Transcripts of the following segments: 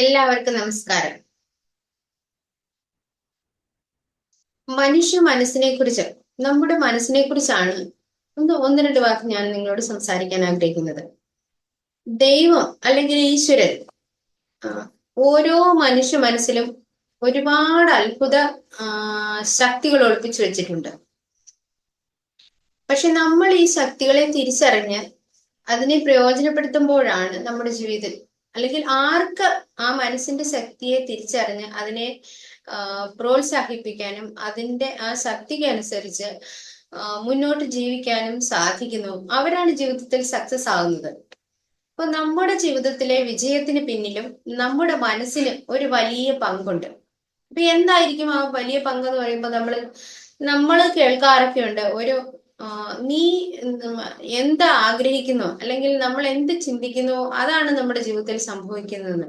എല്ലാവർക്കും നമസ്കാരം. മനുഷ്യ മനസ്സിനെ കുറിച്ച് നമ്മുടെ മനസ്സിനെ കുറിച്ചാണ് ഒന്ന് ഒന്ന് രണ്ട് വാക്ക് ഞാൻ നിങ്ങളോട് സംസാരിക്കാൻ ആഗ്രഹിക്കുന്നത്. ദൈവം അല്ലെങ്കിൽ ഈശ്വരൻ ഓരോ മനുഷ്യ മനസ്സിലും ഒരുപാട് അത്ഭുത ശക്തികൾ ഒളിപ്പിച്ചു വെച്ചിട്ടുണ്ട്. പക്ഷെ നമ്മൾ ഈ ശക്തികളെ തിരിച്ചറിഞ്ഞ് അതിനെ പ്രയോജനപ്പെടുത്തുമ്പോഴാണ് നമ്മുടെ ജീവിതത്തിൽ അല്ലെങ്കിൽ ആർക്ക് ആ മനസ്സിന്റെ ശക്തിയെ തിരിച്ചറിഞ്ഞ് അതിനെ പ്രോത്സാഹിപ്പിക്കാനും അതിന്റെ ആ ശക്തിക്ക് അനുസരിച്ച് മുന്നോട്ട് ജീവിക്കാനും സാധിക്കുന്നു. അവരാണ് ജീവിതത്തിൽ സക്സസ് ആകുന്നത് അപ്പൊ നമ്മുടെ ജീവിതത്തിലെ വിജയത്തിന് പിന്നിലും നമ്മുടെ മനസ്സിന് ഒരു വലിയ പങ്കുണ്ട്. അപ്പൊ എന്തായിരിക്കും ആ വലിയ പങ്ക് എന്ന് പറയുമ്പോൾ നമ്മൾ നമ്മൾ കേൾക്കാറൊക്കെ ഉണ്ട്. ഒരു നീ എന്താ ആഗ്രഹിക്കുന്നു അല്ലെങ്കിൽ നമ്മൾ എന്ത് ചിന്തിക്കുന്നു? അതാണ് നമ്മുടെ ജീവിതത്തിൽ സംഭവിക്കുന്നത്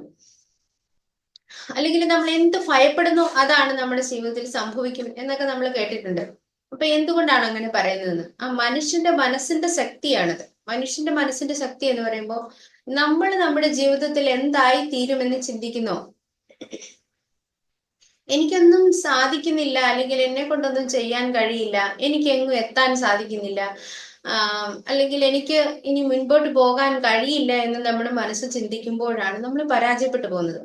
അല്ലെങ്കിൽ നമ്മൾ എന്ത് ഭയപ്പെടുന്നു? അതാണ് നമ്മുടെ ജീവിതത്തിൽ സംഭവിക്കും എന്നൊക്കെ നമ്മൾ കേട്ടിട്ടുണ്ട്. അപ്പൊ എന്തുകൊണ്ടാണ് അങ്ങനെ പറയുന്നത് ആ മനുഷ്യന്റെ മനസ്സിന്റെ ശക്തിയാണത്. മനുഷ്യന്റെ മനസ്സിന്റെ ശക്തി എന്ന് പറയുമ്പോൾ നമ്മൾ നമ്മുടെ ജീവിതത്തിൽ എന്തായി തീരുമെന്ന് ചിന്തിക്കുന്നോ? എനിക്കൊന്നും സാധിക്കുന്നില്ല അല്ലെങ്കിൽ എന്നെ കൊണ്ടൊന്നും ചെയ്യാൻ കഴിയില്ല എനിക്ക് എങ്ങും എത്താൻ സാധിക്കുന്നില്ല. അല്ലെങ്കിൽ എനിക്ക് ഇനി മുൻപോട്ട് പോകാൻ കഴിയില്ല എന്ന് നമ്മുടെ മനസ്സ് ചിന്തിക്കുമ്പോഴാണ് നമ്മൾ പരാജയപ്പെട്ടു പോകുന്നത്.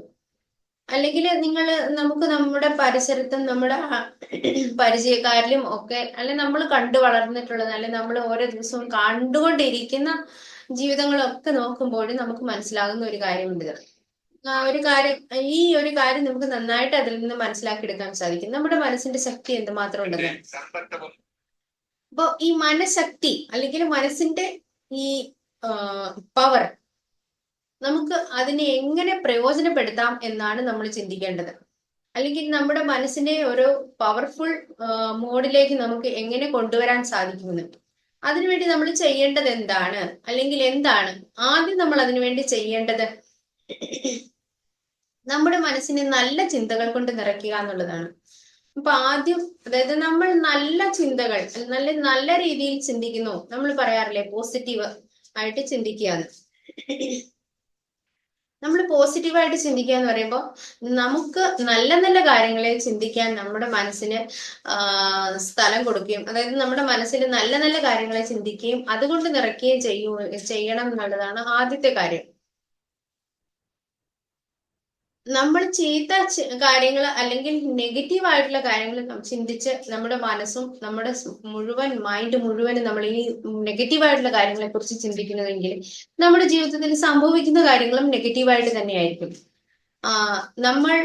അല്ലെങ്കിൽ നിങ്ങൾ നമുക്ക് നമ്മുടെ പരിസരത്തും നമ്മുടെ പരിചയക്കാരിലും ഒക്കെ അല്ലെങ്കിൽ നമ്മൾ കണ്ടു വളർന്നിട്ടുള്ളത് അല്ലെങ്കിൽ നമ്മൾ ഓരോ ദിവസവും കണ്ടുകൊണ്ടിരിക്കുന്ന ജീവിതങ്ങളൊക്കെ നോക്കുമ്പോഴും നമുക്ക് മനസ്സിലാകുന്ന ഒരു കാര്യമുണ്ട് ഒരു കാര്യം ഈ ഒരു കാര്യം നമുക്ക് നന്നായിട്ട് അതിൽ നിന്ന് മനസ്സിലാക്കി എടുക്കാൻ സാധിക്കും. നമ്മുടെ മനസ്സിന്റെ ശക്തി എന്തുമാത്രം ഉണ്ടെന്ന് അപ്പൊ ഈ മനഃശക്തി അല്ലെങ്കിൽ മനസ്സിന്റെ ഈ പവർ നമുക്ക് അതിനെ എങ്ങനെ പ്രയോജനപ്പെടുത്താം എന്നാണ് നമ്മൾ ചിന്തിക്കേണ്ടത്. അല്ലെങ്കിൽ നമ്മുടെ മനസ്സിനെ ഒരു പവർഫുൾ മോഡിലേക്ക് നമുക്ക് എങ്ങനെ കൊണ്ടുവരാൻ സാധിക്കുമെന്ന്. അതിനുവേണ്ടി നമ്മൾ ചെയ്യേണ്ടത് എന്താണ്? അല്ലെങ്കിൽ എന്താണ്? ആദ്യം നമ്മൾ അതിനുവേണ്ടി ചെയ്യേണ്ടത്? നമ്മുടെ മനസ്സിനെ നല്ല ചിന്തകൾ കൊണ്ട് നിറയ്ക്കുക എന്നുള്ളതാണ്. അപ്പൊ ആദ്യം അതായത് നമ്മൾ നല്ല ചിന്തകൾ നല്ല നല്ല രീതിയിൽ ചിന്തിക്കുന്നു. നമ്മൾ പറയാറില്ലേ പോസിറ്റീവ് ആയിട്ട് ചിന്തിക്കുകയാണ്. നമ്മൾ പോസിറ്റീവായിട്ട് ചിന്തിക്കുക എന്ന് പറയുമ്പോൾ നമുക്ക് നല്ല നല്ല കാര്യങ്ങളെ ചിന്തിക്കാൻ നമ്മുടെ മനസ്സിന് സ്ഥലം കൊടുക്കുകയും അതായത് നമ്മുടെ മനസ്സിൽ നല്ല നല്ല കാര്യങ്ങളെ ചിന്തിക്കുകയും അതുകൊണ്ട് നിറയ്ക്കുകയും ചെയ്യൂ ചെയ്യണം എന്നുള്ളതാണ് ആദ്യത്തെ കാര്യം. നമ്മൾ ചെയ്ത കാര്യങ്ങൾ അല്ലെങ്കിൽ നെഗറ്റീവ് ആയിട്ടുള്ള കാര്യങ്ങൾ ചിന്തിച്ച് നമ്മുടെ മനസ്സും നമ്മുടെ മുഴുവൻ മൈൻഡ് മുഴുവനും നമ്മൾ ഈ നെഗറ്റീവ് ആയിട്ടുള്ള കാര്യങ്ങളെ കുറിച്ച് ചിന്തിക്കുന്നതെങ്കിൽ നമ്മുടെ ജീവിതത്തിൽ സംഭവിക്കുന്ന കാര്യങ്ങളും നെഗറ്റീവ് ആയിട്ട് തന്നെയായിരിക്കും. നമ്മൾ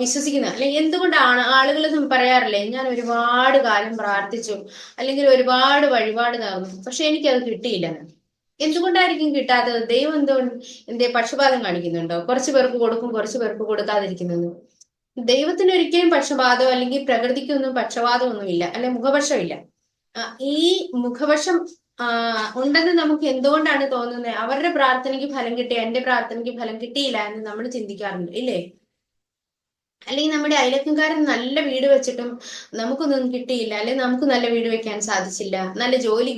വിശ്വസിക്കുന്ന അല്ലെങ്കിൽ എന്തുകൊണ്ടാണ് ആളുകൾ പറയാറില്ലേ ഞാൻ ഒരുപാട് കാലം പ്രാർത്ഥിച്ചു അല്ലെങ്കിൽ ഒരുപാട് വഴിപാട് നേർന്നു പക്ഷെ എനിക്കത് കിട്ടിയില്ലെന്ന് എന്തുകൊണ്ടായിരിക്കും കിട്ടാത്തത്? ദൈവം എന്തോ എന്തേ പക്ഷപാതം കാണിക്കുന്നുണ്ടോ? കുറച്ചു പേർക്ക് കൊടുക്കും കുറച്ചു പേർക്ക് കൊടുക്കാതിരിക്കുന്നു ദൈവത്തിന് ഒരിക്കലും പക്ഷപാതം അല്ലെങ്കിൽ പ്രകൃതിക്കൊന്നും പക്ഷപാതമൊന്നുമില്ല അല്ലെ മുഖപക്ഷമില്ല ഈ മുഖപക്ഷം ഉണ്ടെന്ന് നമുക്ക് എന്തുകൊണ്ടാണ് തോന്നുന്നത്? അവരുടെ പ്രാർത്ഥനയ്ക്ക് ഫലം കിട്ടി എന്റെ പ്രാർത്ഥനയ്ക്ക് ഫലം കിട്ടിയില്ല എന്ന് നമ്മൾ ചിന്തിക്കാറുണ്ട്. ഇല്ലേ? അല്ലെങ്കിൽ നമ്മുടെ അയലക്കംകാരൻ നല്ല വീട് വെച്ചിട്ടും നമുക്കൊന്നും കിട്ടിയില്ല അല്ലെങ്കിൽ നമുക്ക് നല്ല വീട് വെക്കാൻ സാധിച്ചില്ല നല്ല ജോലി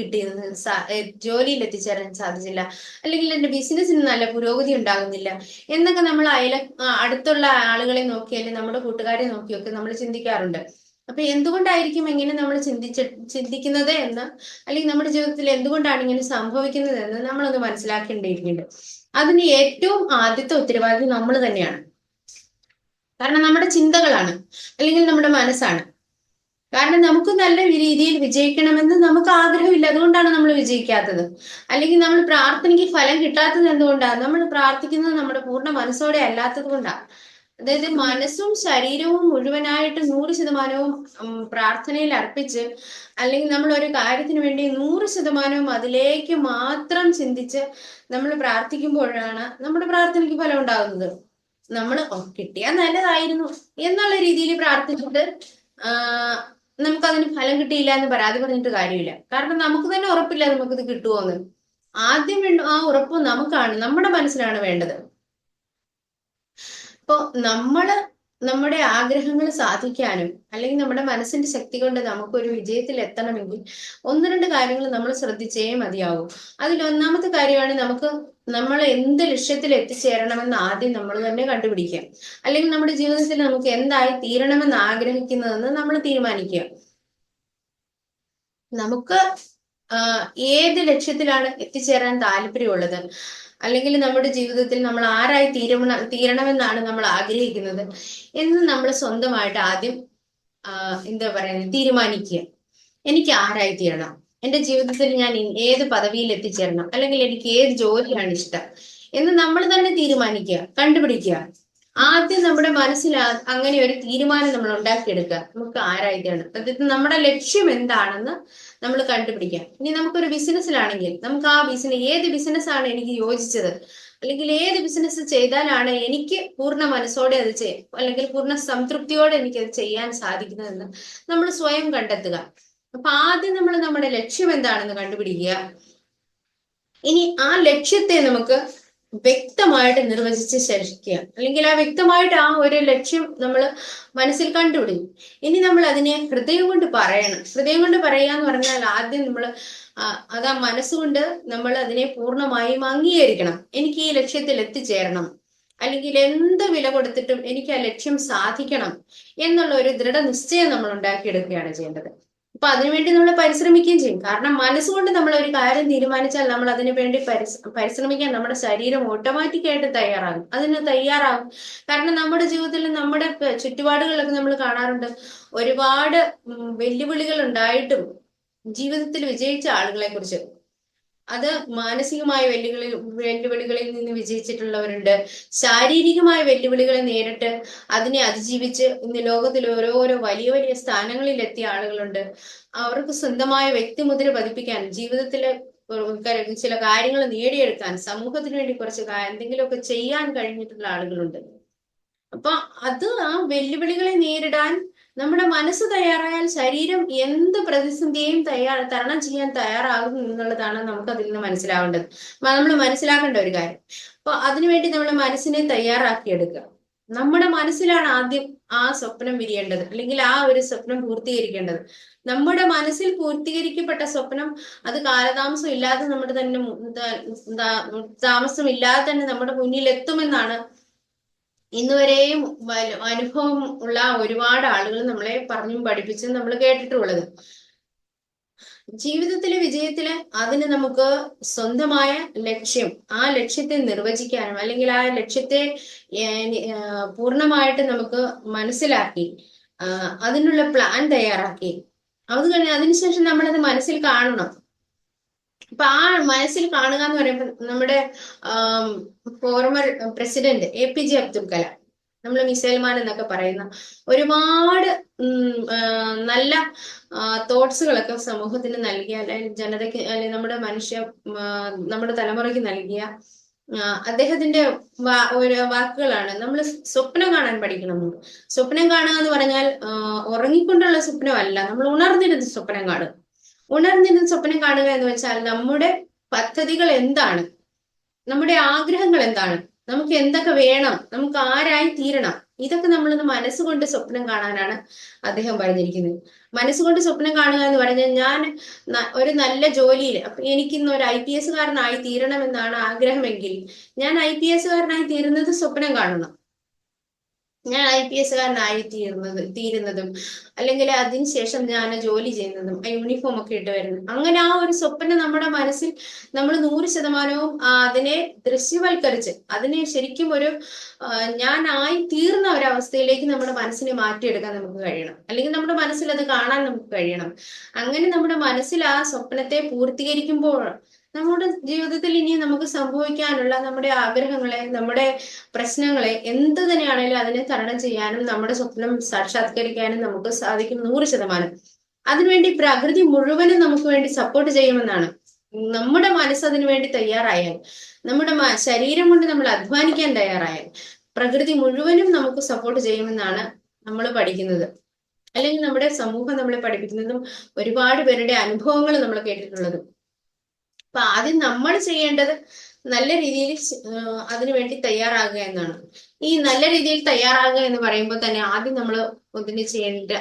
ഏ, ജോലിയിൽ എത്തിച്ചേരാൻ സാധിച്ചില്ല അല്ലെങ്കിൽ എന്റെ ബിസിനസ്സിന് നല്ല പുരോഗതി ഉണ്ടാകുന്നില്ല എന്നൊക്കെ നമ്മൾ അയല അടുത്തുള്ള ആളുകളെ നോക്കി അല്ലെങ്കിൽ നമ്മുടെ കൂട്ടുകാരെ നോക്കിയൊക്കെ നമ്മൾ ചിന്തിക്കാറുണ്ട്. അപ്പൊ എന്തുകൊണ്ടായിരിക്കും ഇങ്ങനെ നമ്മൾ ചിന്തിച്ച ചിന്തിക്കുന്നത് എന്ന് അല്ലെങ്കിൽ നമ്മുടെ ജീവിതത്തിൽ എന്തുകൊണ്ടാണ് ഇങ്ങനെ സംഭവിക്കുന്നത് എന്ന് നമ്മളൊന്ന് മനസ്സിലാക്കേണ്ടിയിരിക്കുന്നുണ്ട്. അതിന് ഏറ്റവും ആദ്യത്തെ ഉത്തരവാദിത്വം നമ്മൾ തന്നെയാണ്. കാരണം നമ്മുടെ ചിന്തകളാണ് അല്ലെങ്കിൽ നമ്മുടെ മനസ്സാണ്. കാരണം നമുക്ക് നല്ല രീതിയിൽ വിജയിക്കണമെന്ന് നമുക്ക് ആഗ്രഹമില്ല. അതുകൊണ്ടാണ് നമ്മൾ വിജയിക്കാത്തത്. അല്ലെങ്കിൽ നമ്മൾ പ്രാർത്ഥനയ്ക്ക് ഫലം കിട്ടാത്തത് എന്തുകൊണ്ടാണ്? നമ്മൾ പ്രാർത്ഥിക്കുന്നത് നമ്മുടെ പൂർണ മനസ്സോടെ അല്ലാത്തത് കൊണ്ടാണ്. അതായത് മനസ്സും ശരീരവും മുഴുവനായിട്ട് നൂറ് ശതമാനവും പ്രാർത്ഥനയിൽ അർപ്പിച്ച് അല്ലെങ്കിൽ നമ്മൾ ഒരു കാര്യത്തിന് വേണ്ടി നൂറ് ശതമാനവും അതിലേക്ക് മാത്രം ചിന്തിച്ച് നമ്മൾ പ്രാർത്ഥിക്കുമ്പോഴാണ് നമ്മുടെ പ്രാർത്ഥനയ്ക്ക് ഫലം ഉണ്ടാകുന്നത്. നമ്മൾ കിട്ടിയാൽ നല്ലതായിരുന്നു. എന്നുള്ള രീതിയിൽ പ്രാർത്ഥിച്ചിട്ട് നമുക്ക് അതിന് ഫലം കിട്ടിയില്ല എന്ന് പരാതി പറഞ്ഞിട്ട് കാര്യമില്ല. കാരണം നമുക്ക് തന്നെ ഉറപ്പില്ല നമുക്കിത് കിട്ടുമോന്ന് ആദ്യം വേണ്ട ആ ഉറപ്പ് നമുക്കാണ് നമ്മുടെ മനസ്സിലാണ് വേണ്ടത്. ഇപ്പൊ നമ്മൾ നമ്മുടെ ആഗ്രഹങ്ങൾ സാധിക്കാനും അല്ലെങ്കിൽ നമ്മുടെ മനസ്സിന്റെ ശക്തി കൊണ്ട് നമുക്കൊരു വിജയത്തിൽ എത്തണമെങ്കിൽ ഒന്ന് രണ്ട് കാര്യങ്ങൾ നമ്മൾ ശ്രദ്ധിച്ചേ മതിയാവും. അതിൽ ഒന്നാമത്തെ കാര്യമാണ് നമുക്ക് നമ്മൾ എന്ത് ലക്ഷ്യത്തിൽ എത്തിച്ചേരണമെന്ന് ആദ്യം നമ്മൾ തന്നെ കണ്ടുപിടിക്കുക. അല്ലെങ്കിൽ നമ്മുടെ ജീവിതത്തിൽ നമുക്ക് എന്തായി തീരണമെന്ന് ആഗ്രഹിക്കുന്നതെന്ന് നമ്മൾ തീരുമാനിക്കുക. നമുക്ക് ഏത് ലക്ഷ്യത്തിലാണ് എത്തിച്ചേരാൻ താല്പര്യമുള്ളത്? അല്ലെങ്കിൽ നമ്മുടെ ജീവിതത്തിൽ നമ്മൾ ആരായി തീരണ തീരണമെന്നാണ് നമ്മൾ ആഗ്രഹിക്കുന്നത് എന്ന് നമ്മൾ സ്വന്തമായിട്ട് ആദ്യം എന്താ പറയുന്നത് തീരുമാനിക്കുക. എനിക്ക് ആരായി തീരണം? എന്റെ ജീവിതത്തിൽ ഞാൻ ഏത് പദവിയിൽ എത്തിച്ചേരണം? അല്ലെങ്കിൽ എനിക്ക് ഏത് ജോലിയാണ് ഇഷ്ടം? എന്ന് നമ്മൾ തന്നെ തീരുമാനിക്കുക കണ്ടുപിടിക്കുക. ആദ്യം നമ്മുടെ മനസ്സിൽ അങ്ങനെ ഒരു തീരുമാനം നമ്മൾ ഉണ്ടാക്കിയെടുക്കുക. നമുക്ക് ആരായി തീരണം? അതായത് നമ്മുടെ ലക്ഷ്യം എന്താണെന്ന് നമ്മൾ കണ്ടുപിടിക്കാം. ഇനി നമുക്കൊരു ബിസിനസ്സിലാണെങ്കിൽ നമുക്ക് ആ ബിസിനസ് ഏത് ബിസിനസ് ആണ് എനിക്ക് യോജിച്ചത്? അല്ലെങ്കിൽ ഏത് ബിസിനസ് ചെയ്താലാണ് എനിക്ക് പൂർണ മനസ്സോടെ അത് ചെയ്യാം അല്ലെങ്കിൽ പൂർണ സംതൃപ്തിയോടെ എനിക്ക് അത് ചെയ്യാൻ സാധിക്കുന്നതെന്ന് നമ്മൾ സ്വയം കണ്ടെത്തുക. അപ്പൊ ആദ്യം നമ്മൾ നമ്മുടെ ലക്ഷ്യം എന്താണെന്ന് കണ്ടുപിടിക്കുക. ഇനി ആ ലക്ഷ്യത്തെ നമുക്ക് വ്യക്തമായിട്ട് നിർവചിച്ച് ശരിക്കുക അല്ലെങ്കിൽ ആ വ്യക്തമായിട്ട് ആ ഒരു ലക്ഷ്യം നമ്മൾ മനസ്സിൽ കണ്ടുപിടിക്കും ഇനി നമ്മൾ അതിനെ ഹൃദയം കൊണ്ട് പറയണം. ഹൃദയം കൊണ്ട് പറയുക എന്ന് പറഞ്ഞാൽ ആദ്യം നമ്മൾ അത് ആ മനസ്സുകൊണ്ട് നമ്മൾ അതിനെ പൂർണമായും അംഗീകരിക്കണം. എനിക്ക് ഈ ലക്ഷ്യത്തിൽ എത്തിച്ചേരണം. അല്ലെങ്കിൽ എന്ത് വില കൊടുത്തിട്ടും എനിക്ക് ആ ലക്ഷ്യം സാധിക്കണം എന്നുള്ള ഒരു ദൃഢനിശ്ചയം നമ്മൾ ഉണ്ടാക്കിയെടുക്കുകയാണ് ചെയ്യേണ്ടത്. അപ്പൊ അതിനുവേണ്ടി നമ്മൾ പരിശ്രമിക്കുകയും ചെയ്യും. കാരണം മനസ്സുകൊണ്ട് നമ്മൾ ഒരു കാര്യം തീരുമാനിച്ചാൽ നമ്മൾ അതിനു വേണ്ടി പരിശ്രമിക്കാൻ നമ്മുടെ ശരീരം ഓട്ടോമാറ്റിക്കായിട്ട് തയ്യാറാകും. അതിന് തയ്യാറാകും. കാരണം നമ്മുടെ ജീവിതത്തിൽ നമ്മുടെ ചുറ്റുപാടുകളിലൊക്കെ നമ്മൾ കാണാറുണ്ട്. ഒരുപാട് വെല്ലുവിളികൾ ഉണ്ടായിട്ടും ജീവിതത്തിൽ വിജയിച്ച ആളുകളെ കുറിച്ച്. അത് മാനസികമായ വെല്ലുവിളി വെല്ലുവിളികളിൽ നിന്ന് വിജയിച്ചിട്ടുള്ളവരുണ്ട്. ശാരീരികമായ വെല്ലുവിളികളെ നേരിട്ട് അതിനെ അതിജീവിച്ച് ഇന്ന് ലോകത്തിൽ ഓരോരോ വലിയ വലിയ സ്ഥാനങ്ങളിൽ എത്തിയ ആളുകളുണ്ട്. അവർക്ക് സ്വന്തമായ വ്യക്തിമുദ്ര പതിപ്പിക്കാൻ ജീവിതത്തിലെ ചില കാര്യങ്ങൾ നേടിയെടുക്കാൻ സമൂഹത്തിന് വേണ്ടി കുറച്ച് എന്തെങ്കിലുമൊക്കെ ചെയ്യാൻ കഴിഞ്ഞിട്ടുള്ള ആളുകളുണ്ട്. അപ്പൊ അത് ആ വെല്ലുവിളികളെ നേരിടാൻ നമ്മുടെ മനസ്സ് തയ്യാറായാൽ ശരീരം എന്ത് പ്രതിസന്ധിയെയും തയ്യാർ തരണം ചെയ്യാൻ തയ്യാറാകും എന്നുള്ളതാണ് നമുക്ക് അതിൽ നിന്ന് മനസ്സിലാവേണ്ടത്. നമ്മൾ മനസ്സിലാക്കേണ്ട ഒരു കാര്യം. അപ്പൊ അതിനുവേണ്ടി നമ്മുടെ മനസ്സിനെ തയ്യാറാക്കിയെടുക്കുക. നമ്മുടെ മനസ്സിലാണ് ആദ്യം ആ സ്വപ്നം വിരിയേണ്ടത്. അല്ലെങ്കിൽ ആ ഒരു സ്വപ്നം പൂർത്തീകരിക്കേണ്ടത്. നമ്മുടെ മനസ്സിൽ പൂർത്തീകരിക്കപ്പെട്ട സ്വപ്നം അത് കാലതാമസം ഇല്ലാതെ നമ്മുടെ തന്നെ താമസം ഇല്ലാതെ തന്നെ നമ്മുടെ മുന്നിൽ എത്തുമെന്നാണ് ഇന്നുവരെയും അനുഭവം ഉള്ള ഒരുപാട് ആളുകൾ നമ്മളെ പറഞ്ഞും പഠിപ്പിച്ചും നമ്മൾ കേട്ടിട്ടുള്ളത്. ജീവിതത്തിലെ വിജയത്തിൽ അതിന് നമുക്ക് സ്വന്തമായ ലക്ഷ്യം ആ ലക്ഷ്യത്തെ നിർവചിക്കാനും അല്ലെങ്കിൽ ആ ലക്ഷ്യത്തെ പൂർണമായിട്ട് നമുക്ക് മനസ്സിലാക്കി അതിനുള്ള പ്ലാൻ തയ്യാറാക്കി. അത് കഴിഞ്ഞ് അതിനുശേഷം നമ്മളത് മനസ്സിൽ കാണണം. അപ്പൊ ആ മനസ്സിൽ കാണുക എന്ന് പറയുമ്പോൾ നമ്മുടെ former president A P J Abdul Kalam നമ്മൾ മിസൈൽമാൻ എന്നൊക്കെ പറയുന്ന ഒരുപാട് നല്ല തോട്ട്സുകളൊക്കെ സമൂഹത്തിന് നൽകിയ അല്ലെങ്കിൽ ജനതയ്ക്ക് അല്ലെങ്കിൽ നമ്മുടെ മനുഷ്യ നമ്മുടെ തലമുറയ്ക്ക് നൽകിയ അദ്ദേഹത്തിന്റെ ഒരു വാക്കുകളാണ്. നമ്മൾ സ്വപ്നം കാണാൻ പഠിക്കണം സ്വപ്നം കാണുക എന്ന് പറഞ്ഞാൽ ഉറങ്ങിക്കൊണ്ടുള്ള സ്വപ്നമല്ല. നമ്മൾ ഉണർന്നിരുന്ന് സ്വപ്നം കാണുക. ഉണർന്നിരുന്ന് സ്വപ്നം കാണുക എന്ന് വെച്ചാൽ നമ്മുടെ പദ്ധതികൾ എന്താണ്? നമ്മുടെ ആഗ്രഹങ്ങൾ എന്താണ്? നമുക്ക് എന്തൊക്കെ വേണം? നമുക്ക് ആരായി തീരണം? ഇതൊക്കെ നമ്മളൊന്ന് മനസ്സുകൊണ്ട് സ്വപ്നം കാണാനാണ് അദ്ദേഹം പറഞ്ഞിരിക്കുന്നത്. മനസ്സുകൊണ്ട് സ്വപ്നം കാണുക എന്ന് പറഞ്ഞാൽ ഞാൻ ഒരു നല്ല ജോലിയിൽ അപ്പൊ എനിക്കിന്ന് ഒരു ഐ പി എസ്സുകാരനായി തീരണമെന്നാണ് ആഗ്രഹമെങ്കിൽ ഞാൻ ഐ പി എസ്സുകാരനായി തീരുന്നത് സ്വപ്നം കാണണം. ഞാൻ ഐ പി എസ്സുകാരനായി തീർന്നത് തീരുന്നതും. അല്ലെങ്കിൽ അതിനുശേഷം ഞാൻ ജോലി ചെയ്യുന്നതും ആ യൂണിഫോം ഒക്കെ ഇട്ട് വരുന്നത്. അങ്ങനെ ആ ഒരു സ്വപ്നം നമ്മുടെ മനസ്സിൽ നമ്മൾ നൂറ് ശതമാനവും അതിനെ ദൃശ്യവൽക്കരിച്ച് അതിനെ ശരിക്കും ഒരു ഞാൻ ആയി തീർന്ന ഒരവസ്ഥയിലേക്ക് നമ്മുടെ മനസ്സിനെ മാറ്റിയെടുക്കാൻ നമുക്ക് കഴിയണം. അല്ലെങ്കിൽ നമ്മുടെ മനസ്സിൽ അത് കാണാൻ നമുക്ക് കഴിയണം. അങ്ങനെ നമ്മുടെ മനസ്സിൽ ആ സ്വപ്നത്തെ പൂർത്തീകരിക്കുമ്പോൾ നമ്മുടെ ജീവിതത്തിൽ ഇനി നമുക്ക് സംഭവിക്കാനുള്ള നമ്മുടെ ആഗ്രഹങ്ങളെ നമ്മുടെ പ്രശ്നങ്ങളെ എന്ത് തന്നെയാണെങ്കിലും അതിനെ തരണം ചെയ്യാനും നമ്മുടെ സ്വപ്നം സാക്ഷാത്കരിക്കാനും നമുക്ക് സാധിക്കും നൂറ് ശതമാനം. അതിനുവേണ്ടി പ്രകൃതി മുഴുവനും നമുക്ക് വേണ്ടി സപ്പോർട്ട് ചെയ്യുമെന്നാണ്. നമ്മുടെ മനസ്സ് അതിനു വേണ്ടി തയ്യാറായാൽ നമ്മുടെ ശരീരം കൊണ്ട് നമ്മൾ അധ്വാനിക്കാൻ തയ്യാറായാൽ പ്രകൃതി മുഴുവനും നമുക്ക് സപ്പോർട്ട് ചെയ്യുമെന്നാണ് നമ്മൾ പഠിക്കുന്നത്. അല്ലെങ്കിൽ നമ്മുടെ സമൂഹം നമ്മളെ പഠിപ്പിക്കുന്നതും ഒരുപാട് പേരുടെ അനുഭവങ്ങൾ നമ്മൾ കേട്ടിട്ടുള്ളതും. അപ്പൊ ആദ്യം നമ്മൾ ചെയ്യേണ്ടത് നല്ല രീതിയിൽ അതിനു വേണ്ടി തയ്യാറാകുക എന്നാണ്. ഈ നല്ല രീതിയിൽ തയ്യാറാകുക എന്ന് പറയുമ്പോൾ തന്നെ ആദ്യം നമ്മൾ ഒന്നിന് ചെയ്യേണ്ട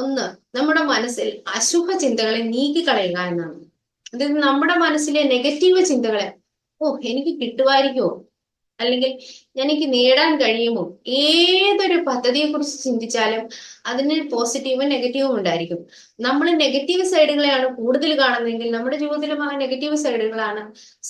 ഒന്ന് നമ്മുടെ മനസ്സിൽ അശുഭ ചിന്തകളെ നീക്കിക്കളയുക എന്നാണ്. അതായത് നമ്മുടെ മനസ്സിലെ നെഗറ്റീവ് ചിന്തകളെ ഓ എനിക്ക് കിട്ടുമായിരിക്കുമോ അല്ലെങ്കിൽ എനിക്ക് നേടാൻ കഴിയുമോ ഏതൊരു പദ്ധതിയെ കുറിച്ച് ചിന്തിച്ചാലും അതിന് പോസിറ്റീവും നെഗറ്റീവും ഉണ്ടായിരിക്കും. നമ്മൾ നെഗറ്റീവ് സൈഡുകളെയാണ് കൂടുതൽ കാണുന്നതെങ്കിൽ നമ്മുടെ ജീവിതത്തിലും ആ നെഗറ്റീവ് സൈഡുകളാണ്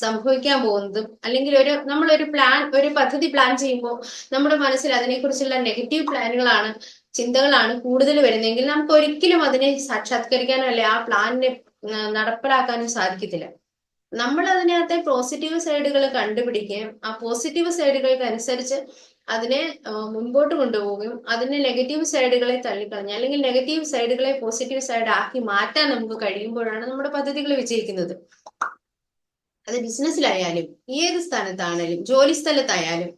സംഭവിക്കാൻ പോകുന്നതും അല്ലെങ്കിൽ ഒരു നമ്മൾ ഒരു പ്ലാൻ ഒരു പദ്ധതി പ്ലാൻ ചെയ്യുമ്പോൾ നമ്മുടെ മനസ്സിൽ അതിനെക്കുറിച്ചുള്ള നെഗറ്റീവ് പ്ലാനുകളാണ് ചിന്തകളാണ് കൂടുതൽ വരുന്നതെങ്കിൽ നമുക്ക് ഒരിക്കലും അതിനെ സാക്ഷാത്കരിക്കാനോ അല്ലെ ആ പ്ലാനിനെ നടപ്പിലാക്കാനും സാധിക്കത്തില്ല. നമ്മൾ അതിനകത്തെ പോസിറ്റീവ് സൈഡുകൾ കണ്ടുപിടിക്കുകയും ആ പോസിറ്റീവ് സൈഡുകൾക്ക് അനുസരിച്ച് അതിനെ മുൻപോട്ട് കൊണ്ടുപോവുകയും അതിന്റെ നെഗറ്റീവ് സൈഡുകളെ തള്ളിക്കളഞ്ഞ് അല്ലെങ്കിൽ നെഗറ്റീവ് സൈഡുകളെ പോസിറ്റീവ് സൈഡ് ആക്കി മാറ്റാൻ നമുക്ക് കഴിയുമ്പോഴാണ് നമ്മുടെ പദ്ധതികൾ വിജയിക്കുന്നത്. അത് ബിസിനസ്സിലായാലും ഏത് സ്ഥാനത്താണേലും ജോലി സ്ഥലത്തായാലും.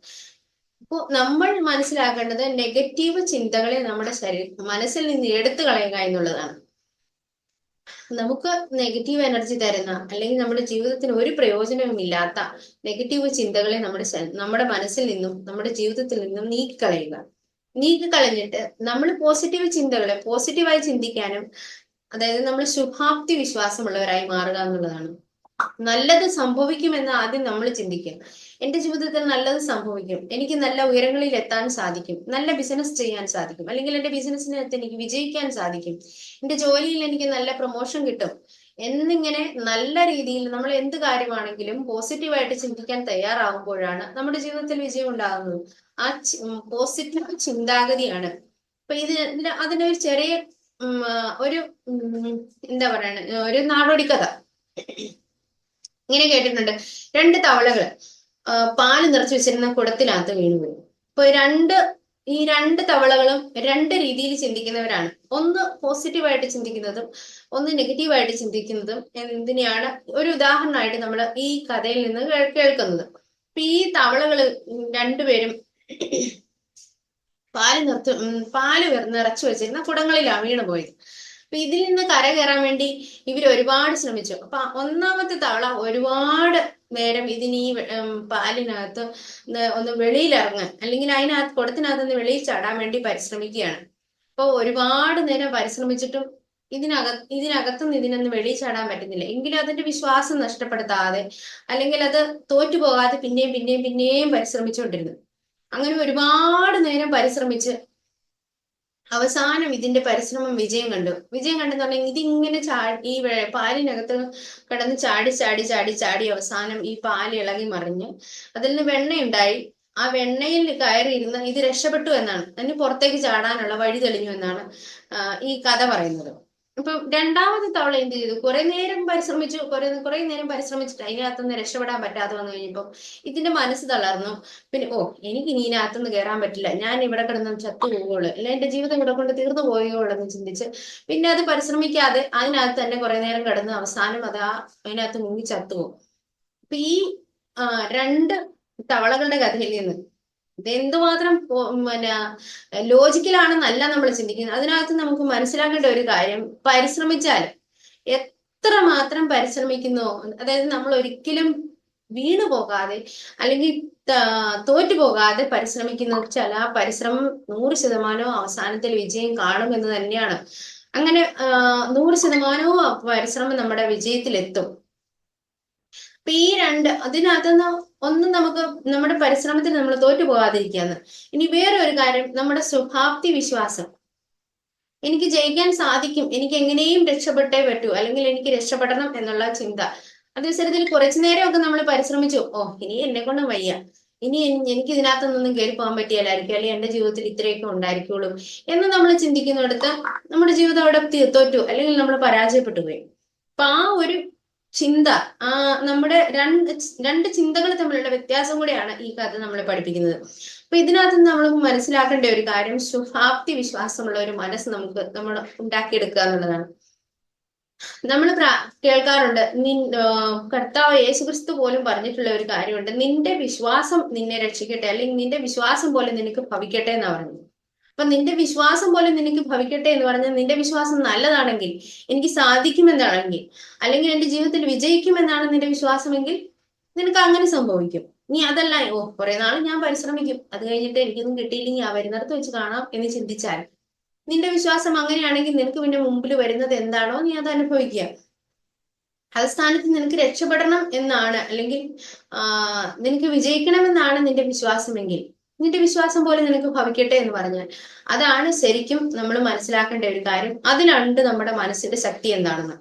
അപ്പോൾ നമ്മൾ മനസ്സിലാക്കേണ്ടത് നെഗറ്റീവ് ചിന്തകളെ നമ്മുടെ ശരീരം മനസ്സിൽ നിന്ന് എടുത്തു കളയുക എന്നുള്ളതാണ്. നമുക്ക് നെഗറ്റീവ് എനർജി തരുന്ന അല്ലെങ്കിൽ നമ്മുടെ ജീവിതത്തിന് ഒരു പ്രയോജനവും ഇല്ലാത്ത നെഗറ്റീവ് ചിന്തകളെ നമ്മുടെ നമ്മുടെ മനസ്സിൽ നിന്നും നമ്മുടെ ജീവിതത്തിൽ നിന്നും നീക്കിക്കളയുക. നീക്കിക്കളഞ്ഞിട്ട് നമ്മൾ പോസിറ്റീവ് ചിന്തകളെ പോസിറ്റീവായി ചിന്തിക്കാനും അതായത് നമ്മൾ ശുഭാപ്തി വിശ്വാസമുള്ളവരായി മാറുക എന്നുള്ളതാണ്. നല്ലത് സംഭവിക്കുമെന്ന് ആദ്യം നമ്മൾ ചിന്തിക്കും എന്റെ ജീവിതത്തിൽ നല്ലത് സംഭവിക്കും. എനിക്ക് നല്ല ഉയരങ്ങളിൽ എത്താൻ സാധിക്കും. നല്ല ബിസിനസ് ചെയ്യാൻ സാധിക്കും. അല്ലെങ്കിൽ എന്റെ ബിസിനസ്സിനകത്ത് എനിക്ക് വിജയിക്കാൻ സാധിക്കും. എന്റെ ജോലിയിൽ എനിക്ക് നല്ല പ്രൊമോഷൻ കിട്ടും. എന്നിങ്ങനെ നല്ല രീതിയിൽ നമ്മൾ എന്ത് കാര്യമാണെങ്കിലും പോസിറ്റീവായിട്ട് ചിന്തിക്കാൻ തയ്യാറാകുമ്പോഴാണ് നമ്മുടെ ജീവിതത്തിൽ വിജയം ഉണ്ടാകുന്നത്. ആ പോസിറ്റീവ് ചിന്താഗതിയാണ്. അപ്പൊ ഇത് അതിനൊരു ചെറിയ ഒരു എന്താ പറയണ ഒരു നാടോടി കഥ ഇങ്ങനെ കേട്ടിട്ടുണ്ട്. രണ്ട് തവളകൾ. പാൽ നിറച്ചു വെച്ചിരുന്ന കുടത്തിനകത്ത് വീണുപോയി അപ്പൊ രണ്ട് ഈ രണ്ട് തവളകളും രണ്ട് രീതിയിൽ ചിന്തിക്കുന്നവരാണ്. ഒന്ന് പോസിറ്റീവായിട്ട് ചിന്തിക്കുന്നതും ഒന്ന് നെഗറ്റീവായിട്ട് ചിന്തിക്കുന്നതും എന്തിനെയാണ് ഒരു ഉദാഹരണമായിട്ട് നമ്മൾ ഈ കഥയിൽ നിന്ന് കേൾക്കുന്നത്. അപ്പൊ ഈ തവളകൾ രണ്ടുപേരും പാൽ നിർത്തു പാൽ നിറച്ചു വെച്ചിരുന്ന കുടങ്ങളിലാണ് വീണ് പോയത്. അപ്പൊ ഇതിൽ നിന്ന് കര കയറാൻ വേണ്ടി ഇവർ ഒരുപാട് ശ്രമിച്ചു. അപ്പൊ ഒന്നാമത്തെ തവള ഒരുപാട് നേരം ഇതിന് ഈ പാലിനകത്ത് ഒന്ന് വെളിയിലിറങ്ങാൻ അല്ലെങ്കിൽ അതിനകത്ത് കുടത്തിനകത്ത് ഒന്ന് വെളിയിൽ ചാടാൻ വേണ്ടി പരിശ്രമിക്കുകയാണ്. അപ്പോൾ ഒരുപാട് നേരം പരിശ്രമിച്ചിട്ടും ഇതിനകത്ത് ഇതിനകത്തുനിന്ന് ഇതിനൊന്ന് വെളിയിൽ ചാടാൻ പറ്റുന്നില്ല. എങ്കിലും അതിന്റെ വിശ്വാസം നഷ്ടപ്പെടുത്താതെ അല്ലെങ്കിൽ അത് തോറ്റു പോകാതെ പിന്നെയും പിന്നെയും പിന്നെയും പരിശ്രമിച്ചുകൊണ്ടിരുന്നു. അങ്ങനെ ഒരുപാട് നേരം പരിശ്രമിച്ച് അവസാനം ഇതിന്റെ പരിശ്രമം വിജയം കണ്ടു. വിജയം കണ്ടെന്ന് പറഞ്ഞാൽ ഇതിങ്ങനെ ചാടി ഈ പാലിനകത്ത് കിടന്ന് ചാടി ചാടി ചാടി ചാടി അവസാനം ഈ പാൽ ഇളകി മറിഞ്ഞ് അതിൽ നിന്ന് വെണ്ണയുണ്ടായി. ആ വെണ്ണയിൽ കയറിയിരുന്ന് ഇത് രക്ഷപ്പെട്ടു എന്നാണ്. അതിന് പുറത്തേക്ക് ചാടാനുള്ള വഴി തെളിഞ്ഞു എന്നാണ് ഈ കഥ പറയുന്നത്. ഇപ്പൊ രണ്ടാമത്തെ തവള എന്ത് ചെയ്തു? കുറെ നേരം പരിശ്രമിച്ചു കുറെ കുറെ നേരം പരിശ്രമിച്ചിട്ട് അതിനകത്തുനിന്ന് രക്ഷപ്പെടാൻ പറ്റാതെ വന്നു കഴിഞ്ഞപ്പോ ഇതിന്റെ മനസ്സ് തളർന്നു. പിന്നെ ഓ എനിക്ക് ഇനി ഇതിനകത്തുനിന്ന് കയറാൻ പറ്റില്ല. ഞാൻ ഇവിടെ കിടന്ന് ചത്തു പോവുകയുള്ളൂ അല്ലെ എന്റെ ജീവിതം ഇവിടെ കൊണ്ട് തീർന്നു പോവുകയുള്ളൂ എന്ന് ചിന്തിച്ച് പിന്നെ അത് പരിശ്രമിക്കാതെ അതിനകത്ത് തന്നെ കുറെ നേരം കിടന്ന് അവസാനം അത് ആ അതിനകത്ത് മുങ്ങി ചത്തുപോകും അപ്പൊ ഈ രണ്ട് തവളകളുടെ കഥയിൽ നിന്ന് ഇതെന്തുമാത്രം പിന്നെ ലോജിക്കലാണെന്നല്ല നമ്മൾ ചിന്തിക്കുന്നത്. അതിനകത്ത് നമുക്ക് മനസ്സിലാക്കേണ്ട ഒരു കാര്യം പരിശ്രമിച്ചാൽ എത്ര മാത്രം പരിശ്രമിക്കുന്നു? അതായത് നമ്മൾ ഒരിക്കലും വീണു പോകാതെ അല്ലെങ്കിൽ തോറ്റു പോകാതെ പരിശ്രമിക്കുന്ന വെച്ചാൽ ആ പരിശ്രമം നൂറ് ശതമാനവും അവസാനത്തിൽ വിജയം കാണുമെന്ന് തന്നെയാണ്. അങ്ങനെ നൂറ് ശതമാനവും പരിശ്രമം നമ്മുടെ വിജയത്തിലെത്തും. ഈ രണ്ട് അതിനകത്തുനിന്ന് ഒന്നും നമുക്ക് നമ്മുടെ പരിശ്രമത്തിൽ നമ്മൾ തോറ്റു പോകാതിരിക്കുകയെന്ന് ഇനി വേറെ ഒരു കാര്യം നമ്മുടെ സ്വഭാപ്തി വിശ്വാസം. എനിക്ക് ജയിക്കാൻ സാധിക്കും എനിക്ക് എങ്ങനെയും രക്ഷപ്പെട്ടേ പറ്റൂ അല്ലെങ്കിൽ എനിക്ക് രക്ഷപ്പെടണം എന്നുള്ള ചിന്ത. അതനുസരിച്ച് കുറച്ചു നേരമൊക്കെ നമ്മൾ പരിശ്രമിച്ചു. ഓ ഇനി എന്നെ കൊണ്ട് വയ്യ. ഇനി എനിക്ക് ഇതിനകത്തൊന്നും കയറി പോകാൻ പറ്റിയാലായിരിക്കും അല്ലെങ്കിൽ എന്റെ ജീവിതത്തിൽ ഇത്രയൊക്കെ ഉണ്ടായിരിക്കുള്ളൂ എന്ന് നമ്മൾ ചിന്തിക്കുന്നിടത്ത് നമ്മുടെ ജീവിതം അവിടെ തോറ്റു അല്ലെങ്കിൽ നമ്മൾ പരാജയപ്പെട്ടു പോയി. അപ്പൊ ആ ഒരു ചിന്ത. ആ നമ്മുടെ രണ്ട് രണ്ട് ചിന്തകൾ തമ്മിലുള്ള വ്യത്യാസം കൂടെയാണ് ഈ കഥ നമ്മളെ പഠിപ്പിക്കുന്നത്. അപ്പൊ ഇതിനകത്ത് നമ്മൾ മനസ്സിലാക്കേണ്ട ഒരു കാര്യം ശുഭാപ്തി വിശ്വാസമുള്ള ഒരു മനസ്സ് നമുക്ക് നമ്മൾ ഉണ്ടാക്കിയെടുക്കുക എന്നുള്ളതാണ്. നമ്മൾ കേൾക്കാറുണ്ട് നിൻ കർത്താവ് യേശുക്രിസ്തു പോലും പറഞ്ഞിട്ടുള്ള ഒരു കാര്യമുണ്ട്. നിന്റെ വിശ്വാസം നിന്നെ രക്ഷിക്കട്ടെ അല്ലെങ്കിൽ നിന്റെ വിശ്വാസം പോലെ നിനക്ക് ഭവിക്കട്ടെ എന്നാ പറഞ്ഞത് അപ്പൊ നിന്റെ വിശ്വാസം പോലെ നിനക്ക് ഭവിക്കട്ടെ എന്ന് പറഞ്ഞാൽ നിന്റെ വിശ്വാസം നല്ലതാണെങ്കിൽ എനിക്ക് സാധിക്കുമെന്നാണെങ്കിൽ അല്ലെങ്കിൽ എന്റെ ജീവിതത്തിൽ വിജയിക്കുമെന്നാണ് നിന്റെ വിശ്വാസമെങ്കിൽ നിനക്ക് അങ്ങനെ സംഭവിക്കും. നീ അതല്ല ഓ കുറെ നാൾ ഞാൻ പരിശ്രമിക്കും. അത് കഴിഞ്ഞിട്ട് എനിക്കൊന്നും കിട്ടിയില്ലെങ്കിൽ ആ വരുന്നിടത്ത് വെച്ച് കാണാം എന്ന് ചിന്തിച്ചാൽ നിന്റെ വിശ്വാസം അങ്ങനെയാണെങ്കിൽ നിനക്ക് പിന്നെ മുമ്പിൽ വരുന്നത് എന്താണോ നീ അത് അനുഭവിക്കുക. അത് സ്ഥാനത്ത് നിനക്ക് രക്ഷപ്പെടണം എന്നാണ് അല്ലെങ്കിൽ നിനക്ക് വിജയിക്കണമെന്നാണ് നിന്റെ വിശ്വാസമെങ്കിൽ നിന്റെ വിശ്വാസം പോലെ നിനക്ക് ഭവിക്കട്ടെ എന്ന് പറഞ്ഞാൽ അതാണ് ശരിക്കും നമ്മൾ മനസ്സിലാക്കേണ്ട ഒരു കാര്യം. അതിലുണ്ട് നമ്മുടെ മനസ്സിന്റെ ശക്തി എന്താണെന്ന്.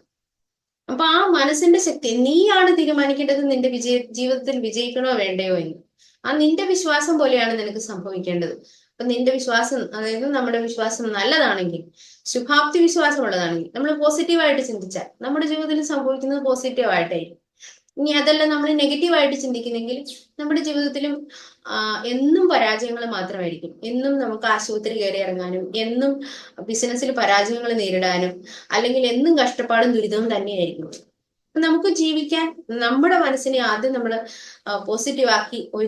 അപ്പൊ ആ മനസ്സിന്റെ ശക്തി നീയാണ് തീരുമാനിക്കേണ്ടത് നിന്റെ വിജയ ജീവിതത്തിൽ വിജയിക്കണോ വേണ്ടയോ എന്ന്. ആ നിന്റെ വിശ്വാസം പോലെയാണ് നിനക്ക് സംഭവിക്കേണ്ടത്. അപ്പൊ നിന്റെ വിശ്വാസം അതായത് നമ്മുടെ വിശ്വാസം നല്ലതാണെങ്കിൽ ശുഭാപ്തി വിശ്വാസം ഉള്ളതാണെങ്കിൽ നമ്മൾ പോസിറ്റീവായിട്ട് ചിന്തിച്ചാൽ നമ്മുടെ ജീവിതത്തിൽ സംഭവിക്കുന്നത് പോസിറ്റീവായിട്ടായിരിക്കും ഇനി അതെല്ലാം നമ്മൾ നെഗറ്റീവായിട്ട് ചിന്തിക്കുന്നെങ്കിൽ നമ്മുടെ ജീവിതത്തിലും എന്നും പരാജയങ്ങൾ മാത്രമായിരിക്കും. എന്നും നമുക്ക് ആശുപത്രി കയറി ഇറങ്ങാനും എന്നും ബിസിനസ്സിൽ പരാജയങ്ങൾ നേരിടാനും അല്ലെങ്കിൽ എന്നും കഷ്ടപ്പാടും ദുരിതവും തന്നെയായിരിക്കും. നമുക്ക് ജീവിക്കാൻ നമ്മുടെ മനസ്സിനെ ആദ്യം നമ്മൾ പോസിറ്റീവ് ആക്കി ഒരു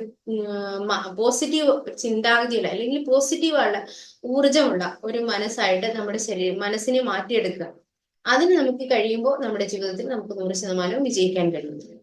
പോസിറ്റീവ് ചിന്താഗതിയുള്ള അല്ലെങ്കിൽ പോസിറ്റീവുള്ള ഊർജമുള്ള ഒരു മനസ്സായിട്ട് നമ്മുടെ ശരീരം മനസ്സിനെ മാറ്റിയെടുക്കുക. അതിന് നമുക്ക് കഴിയുമ്പോൾ നമ്മുടെ ജീവിതത്തിൽ നമുക്ക് നൂറ് ശതമാനവും വിജയിക്കാൻ കഴിയും.